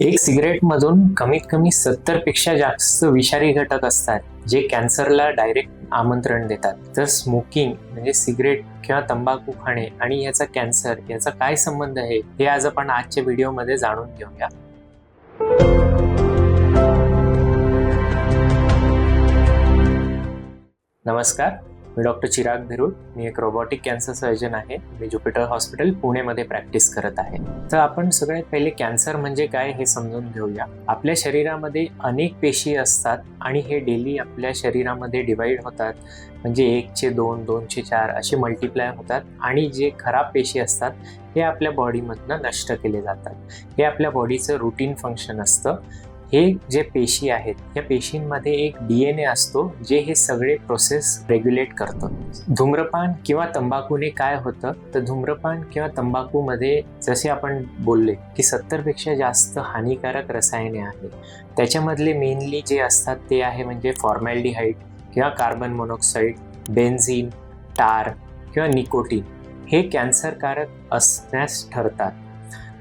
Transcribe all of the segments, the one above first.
एक सिगरेटमधून कमीत कमी सत्तरपेक्षा जास्त विषारी घटक असतात जे कॅन्सरला डायरेक्ट आमंत्रण देतात. तर स्मोकिंग म्हणजे सिगरेट किंवा तंबाखू खाणे आणि याचा कॅन्सर याचा काय संबंध आहे हे आज आपण आजच्या व्हिडिओमध्ये जाणून घेऊया. नमस्कार. मी डॉक्टर चिराग भिरुड मी एक रोबोटिक कॅन्सर सर्जन आहे. मी ज्युपिटर हॉस्पिटल पुणेमध्ये प्रॅक्टिस करत आहे. तर आपण सगळ्यात पहिले कॅन्सर म्हणजे काय हे समजून घेऊया. आपल्या शरीरामध्ये अनेक पेशी असतात आणि हे डेली आपल्या शरीरामध्ये डिवाइड होतात. म्हणजे एकचे दोन दोनशे चार असे मल्टिप्लाय होतात आणि जे खराब पेशी असतात हे आपल्या बॉडीमधनं नष्ट केले जातात. हे आपल्या बॉडीचं रुटीन फंक्शन असतं. हे जे पेशी आहेत या पेशींमध्ये एक डी एन ए असतो जे हे सगळे प्रोसेस रेग्युलेट करतं. धूम्रपान किंवा तंबाखूने काय होतं? तर धूम्रपान किंवा तंबाखूमध्ये जसे आपण बोलले की सत्तरपेक्षा जास्त हानिकारक रसायने आहेत. त्याच्यामधले मेनली जे असतात ते आहे म्हणजे फॉर्मॅल्डिहाईड किंवा कार्बन मोनॉक्साईड बेन्झिन टार किंवा निकोटीन हे कॅन्सरकारक असण्यास ठरतात.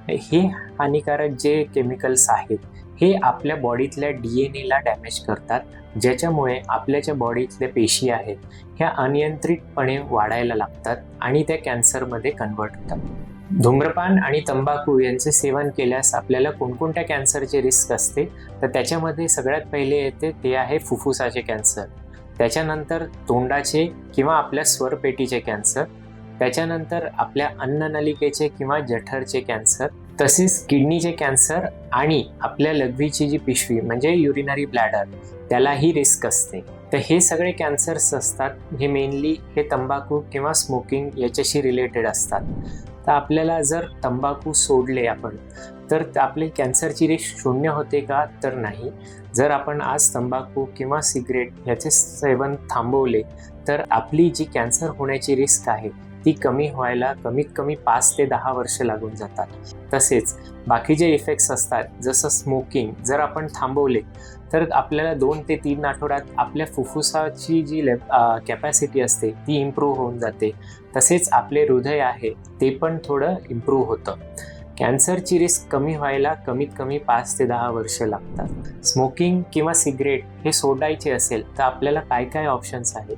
हे हानिकारक जे केमिकल्स आहेत हे आपल्या बॉडीतल्या डी एन एला डॅमेज करतात ज्याच्यामुळे आपल्या ज्या बॉडीतल्या पेशी आहेत ह्या अनियंत्रितपणे वाढायला लागतात आणि त्या कॅन्सरमध्ये कन्वर्ट होतात. धूम्रपान आणि तंबाखू यांचे सेवन केल्यास आपल्याला कोणकोणत्या कॅन्सरचे रिस्क असते? तर त्याच्यामध्ये सगळ्यात पहिले येते ते आहे फुफ्फुसाचे कॅन्सर त्याच्यानंतर तोंडाचे किंवा आपल्या स्वरपेटीचे कॅन्सर त्याच्यानंतर आपल्या अन्ननलिकेचे किंवा जठरचे कॅन्सर तसेच किडनीचे कॅन्सर आणि आपल्या लघवीची जी पिशवी म्हणजे युरिनरी ब्लॅडर त्यालाही रिस्क असते. तर हे सगळे कॅन्सर्स असतात. हे मेनली हे तंबाखू किंवा स्मोकिंग याच्याशी रिलेटेड असतात. तर आपल्याला जर तंबाखू सोडले आपण तर आपली कॅन्सरची रिस्क शून्य होते का? तर नाही. जर आपण आज तंबाखू किंवा सिगरेट याचे सेवन थांबवले तर आपली जी कॅन्सर होण्याची रिस्क आहे ती कमी व्हायला कमीत कमी पाच ते दहा वर्ष लागून जातात. तसेच बाकीचे इफेक्ट्स असतात जसं स्मोकिंग जर आपण थांबवले तर आपल्याला दोन ते तीन आठवड्यात आपल्या फुफ्फुसाची जी लेप कॅपॅसिटी असते ती इम्प्रूव्ह होऊन जाते. तसेच आपले हृदय आहे ते पण थोडं इम्प्रूव्ह होतं. कॅन्सरची रिस्क कमी व्हायला कमीत कमी पाच ते दहा वर्ष लागतात. स्मोकिंग किंवा सिगरेट हे सोडायचे असेल तर आपल्याला काय काय ऑप्शन्स आहेत?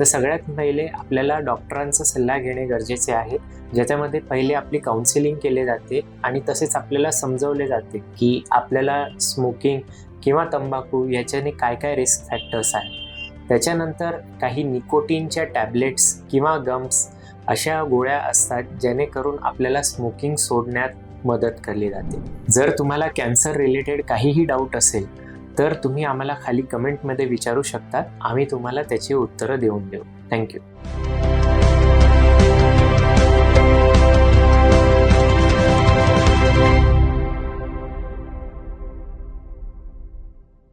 तर सगळ्यात पहिले आपल्याला डॉक्टरांचा सल्ला घेणे गरजेचे आहे ज्याच्यामध्ये पहिले आपली काउन्सिलिंग केले जाते आणि तसेच आपल्याला समजवले जाते की आपल्याला स्मोकिंग किंवा तंबाखू याच्याने काय काय रिस्क फॅक्टर्स आहेत. त्याच्यानंतर काही निकोटीनच्या टॅबलेट्स किंवा गम्स अशा गोळ्या असतात जेणेकरून आपल्याला स्मोकिंग सोडण्यात मदत केली जाते. जर तुम्हाला कॅन्सर रिलेटेड काहीही डाऊट असेल तर तुम्ही आम्हाला खाली कमेंटमध्ये विचारू शकता. आम्ही तुम्हाला त्याची उत्तरं देऊन देऊ. थँक्यू